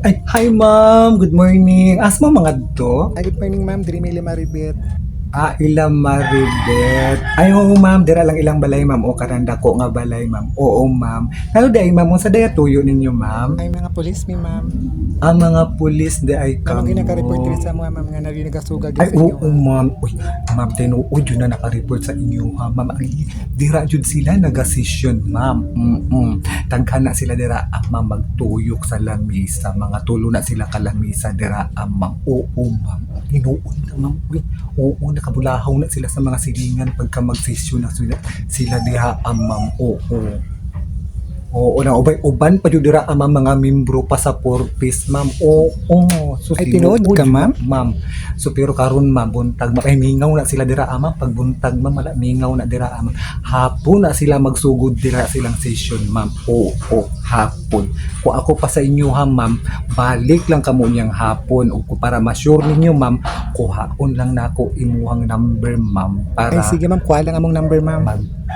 Ay, hi ma'am. Good morning. Asma mga to? Ay, good morning ma'am. Diri may Maribet. Ah, ilang maribet. Ay, oo ma'am. Dira lang ilang balay ma'am. O karanda ko nga balay ma'am. Oo ma'am. Ano day ma'am? Sa daya tuyo ninyo ma'am? Ay, mga polis mi ma'am. Ang mga pulis di ay kamo. ginaka-report diri sa mga ma'am nga nari nagasuga Ay, oo ma'am. Uy, ma'am, tinuod yun na naka-report sa inyo ha. Ma'am, ay, dira jud sila nagasisyon ma'am. Mm-mm. Tangka na sila dira ma'am magtuyok sa lamisa. Mga tulo na sila kalamisa dira ma'am. Oo ma'am. Tinuod na ma'am. Uy, oo, nakabulahaw na sila sa mga silingan pagka magsisyon na sila, sila diha ma'am. Oo. Oo, na ubay uban pa jud dira ang mga membro pa sa purpose, ma'am. Oo, so Ay, tinuod ka, ma'am? Ma'am. So pero karon ma'am buntag ma- mingaw na sila dira ama pag buntag ma'am wala mingaw na dira ama. Hapon na sila magsugod dira silang session, ma'am. Oo, hapon. Kung ako pa sa inyo ha, ma'am, balik lang kamo niyang hapon o kung para ma-sure ninyo, ma'am, kuhaon lang nako imuhang number, ma'am, para Ay, sige ma'am. Kuha lang among number ma'am.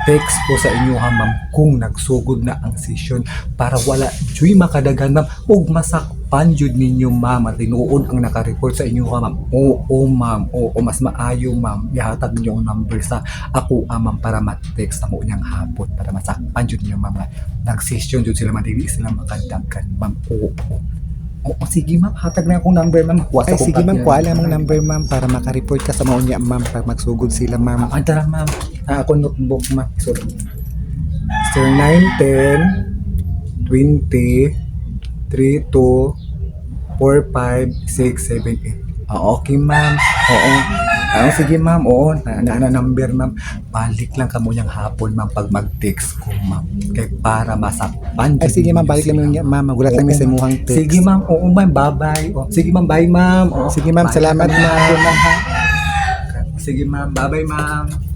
Mag-text ko sa inyo ha ma'am kung nagsugod na ang session para wala joy makadagan ma'am ug masakpan jud ninyo ma'am at tinuod ang naka-report sa inyo ha ma'am. Oo ma'am. Oo mas maayo ma'am. Ihatag ninyo ang number sa ako ah, ma'am para ma-text na mo niyang hapon para masakpan jud ninyo ma'am. Nag-session jud sila madili sila makadagan ma'am. Oo. Oo Oo, sige ma'am, hatag na akong number ma'am. Kuha Ay, sige ma'am. Kuha lang among number ma'am para maka-report ka sa mga unya ma'am pag magsugod sila ma'am. Ma'am, tara ma'am. Ah, ako notebook ma'am. Sorry. Sir 9, 10, 20, 3, 2, 4, 5, 6, 7, 8. Ah, okay ma'am. Oo. Ah, sige ma'am. Oo. Na, na, na number ma'am. Balik lang kamo niyang hapon ma'am pag mag-text ko ma'am. Kay para masakpan. Ay, sige ma'am. Balik lang unya ma'am. Magulat lang mi sa imuhang text. Sige ma'am. Oo ma'am. Bye-bye. Oh, sige ma'am. Bye ma'am. Oo. Sige, ma'am. Salamat, ma'am. Sige ma'am. Bye-bye ma'am.